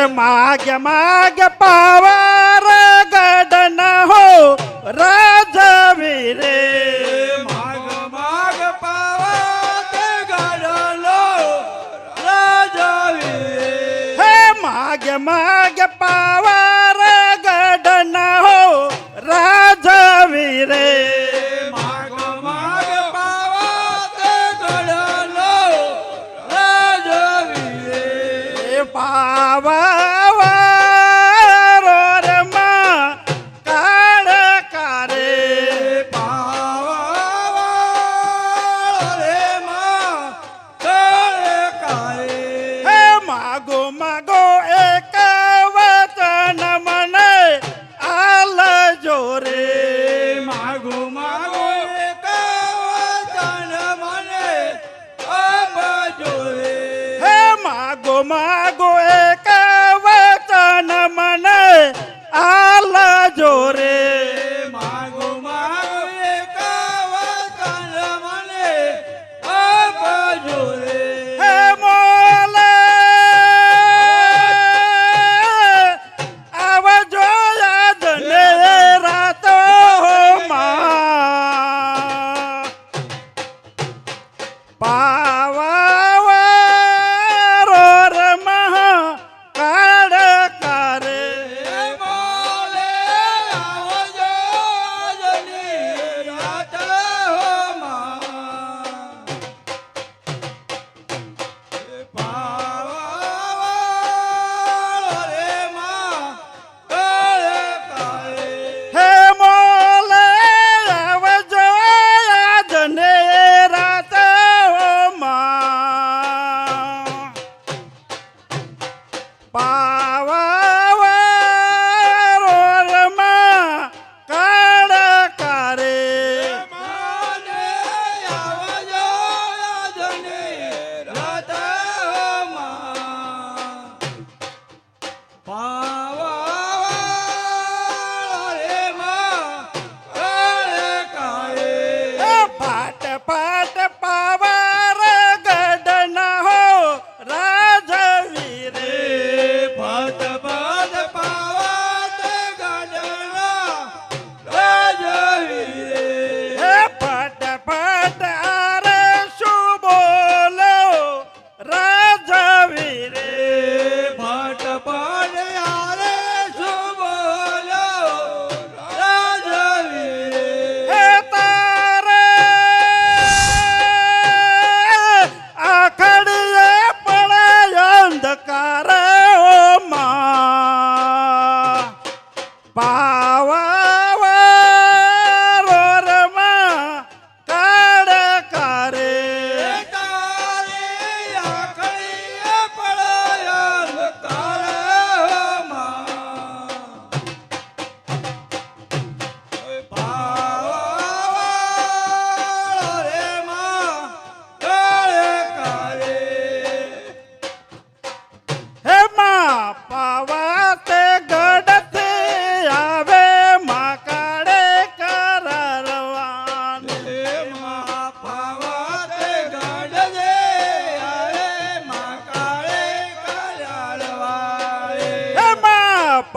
હે માગ્ય માગ્ય ગઢ ન હો રાજવીરે.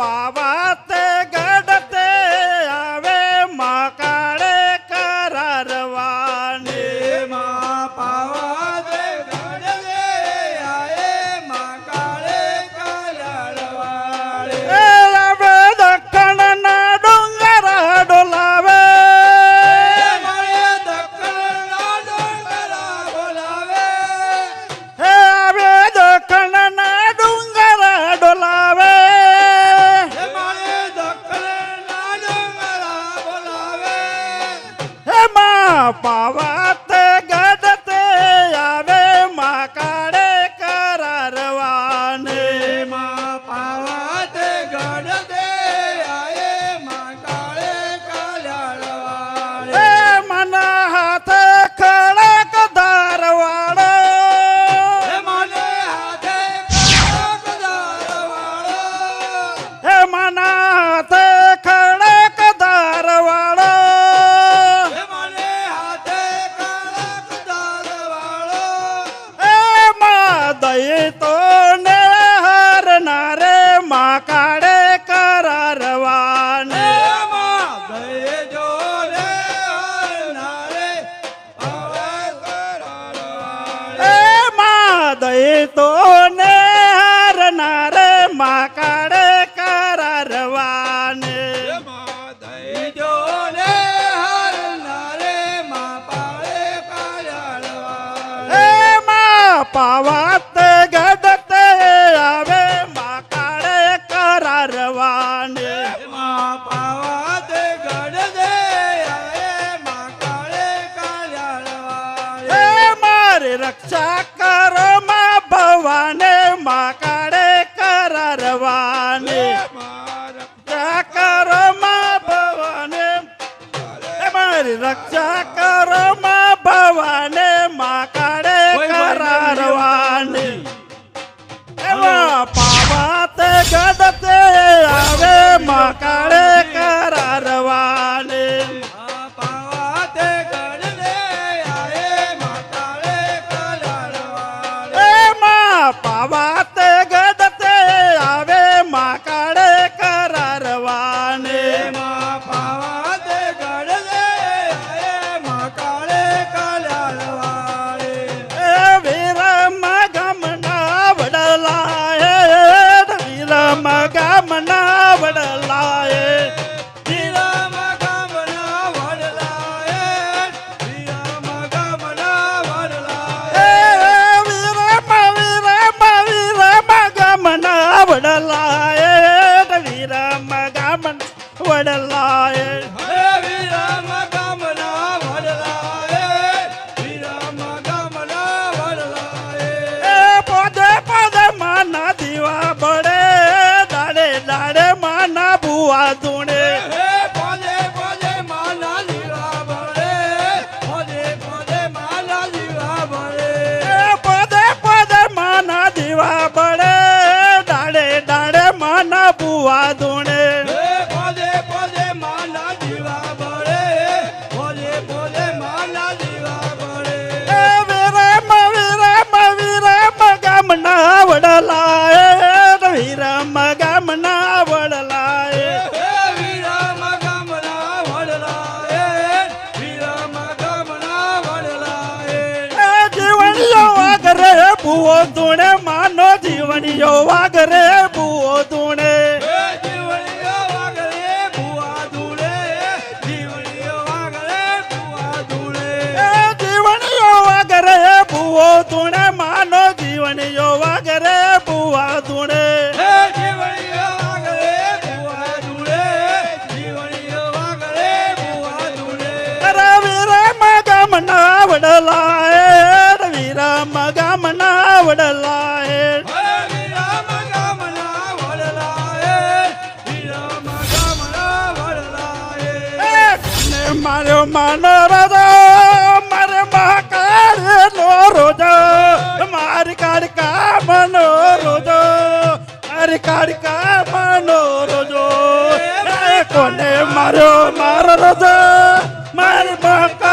માં পাওয়া મકાળે બુઓ ધૂણે માનો જીવણીઓ વાગરે બુઓ ધૂણે. બુઓ ધૂણે માનો જીવણીઓ વાગરે બુઆ ધૂણે. વડલાએ વડલા હે મારો માનો રાજા મારે મહાકાળ નો રોજા. મારી કાળ કા મનો રોજો. મારી કાળ કા મનો રોજો કોને મારો મારો રોજો? મારી મહાકાળ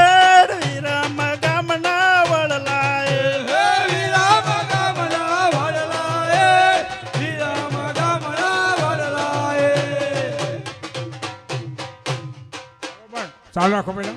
Saludos, compañeros.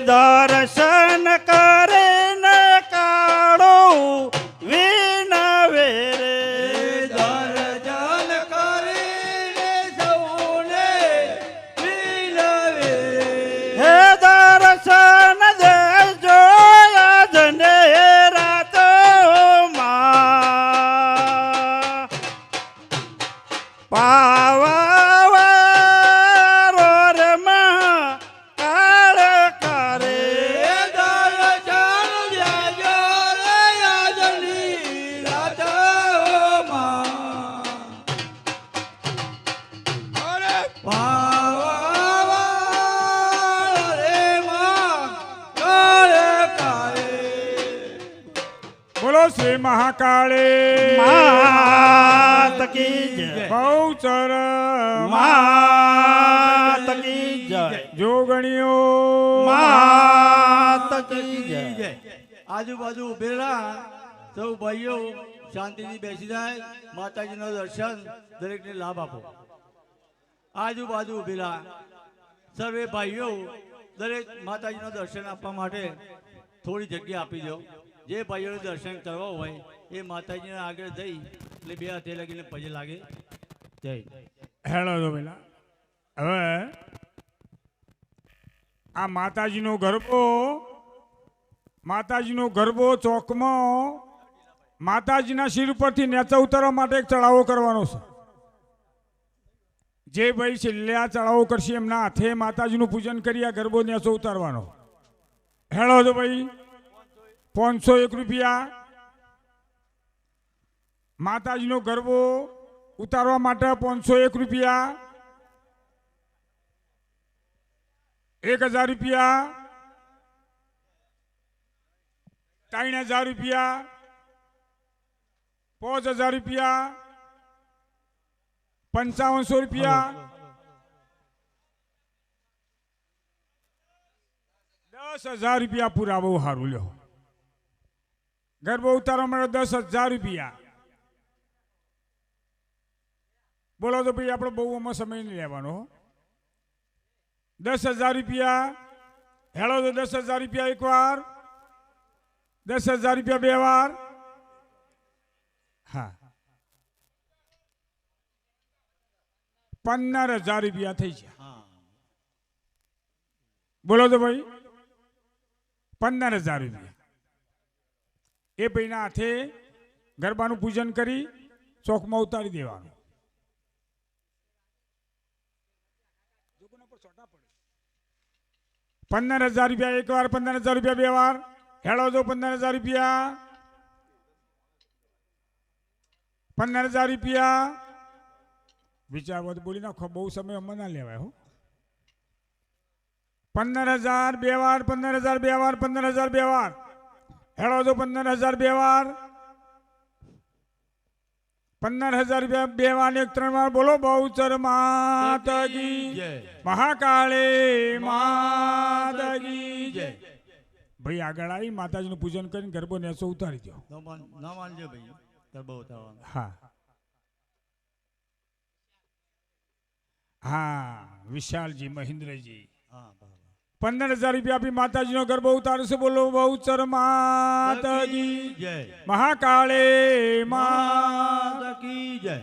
દર્શન કર શ્રી મહાકાળે. માત કી જય. બહુચર માત કી જય. જોગણીઓ. માત કી જય. આજુબાજુ ઉભેલા સૌ ભાઈઓ શાંતિથી બેસી જાય માતાજીનો દર્શન દરેકને લાભ આપો. આજુબાજુ ઉભેલા સર્વે ભાઈઓ દરેક માતાજીનો દર્શન આપવા માટે થોડી જગ્યા આપી દો. જે ભાઈઓને દર્શન કરવા હોય, એ માતાજીને આગળ જઈ, એટલે બે હાથે લાગીને પગે લાગે. જય. હેલો તો હવે આ માતાજીનો ગરબો માતાજીનો ગરબો ચોકમાં, માતાજીના શિર ઉપરથી નેચા ઉતારવા માટે એક ચડાવો કરવાનો છે. જે ભાઈ છેલ્લે આ ચડાવો કરશે, એમના હાથે માતાજીનું પૂજન કરી આ ગરબો નેચો ઉતારવાનો. હેલો તો ભાઈ. પાંચસો એક રૂપિયા. માતાજીનો ગરબો ઉતારવા માટે પાંચસો એક રૂપિયા. એક હજાર રૂપિયા. ત્રણ હજાર રૂપિયા. પાંચ હજાર રૂપિયા. પંચાવનસો રૂપિયા. દસ હજાર રૂપિયા પુરાવો સારું લ્યો. ગરબો ઉતારવા માટે દસ હજાર રૂપિયા. બોલો તો ભાઈ આપણે બહુ આમાં સમય નહીં લેવાનો દસ હજાર રૂપિયા. હેળો તો દસ હજાર રૂપિયા એક વાર દસ હજાર રૂપિયા બે વાર. હા. પંદર હજાર રૂપિયા થઈ ગયા. હા. બોલો તો ભાઈ પંદર હજાર રૂપિયા. એ ભાઈના હાથે ગરબાનું પૂજન કરી ચોકમાં ઉતારી દેવાનું. પંદર હજાર રૂપિયા એક વાર, પંદર હજાર રૂપિયા બે વાર. હેળો જો પંદર હજાર રૂપિયા. પંદર હજાર રૂપિયા. વિચાર બધું બોલી નાખો, બહુ સમય અમે ના લેવાય હો. પંદર હજાર બે વાર, પંદર હજાર બે વાર, પંદર હજાર બે વાર. હેળો તો પંદર હજાર બે વાર. પંદર હજાર બે વાર એક ત્રણ વાર બોલો બહુચર માતગી જય મહાકાળે માતગી જય. ભાઈ આગળ આવી માતાજીનું પૂજન કરીને ગરબો નેસો ઉતારી દો ન માનજો ભાઈ. ગરબા ઉતારવાનો. હા. હા વિશાલજી મહેન્દ્રજી. હા પંદર હજાર રૂપિયા આપી માતાજીનો ગરબો ઉતારશે. બોલો બહુ ચર માતાજી મહાકાળે માતા કી જય.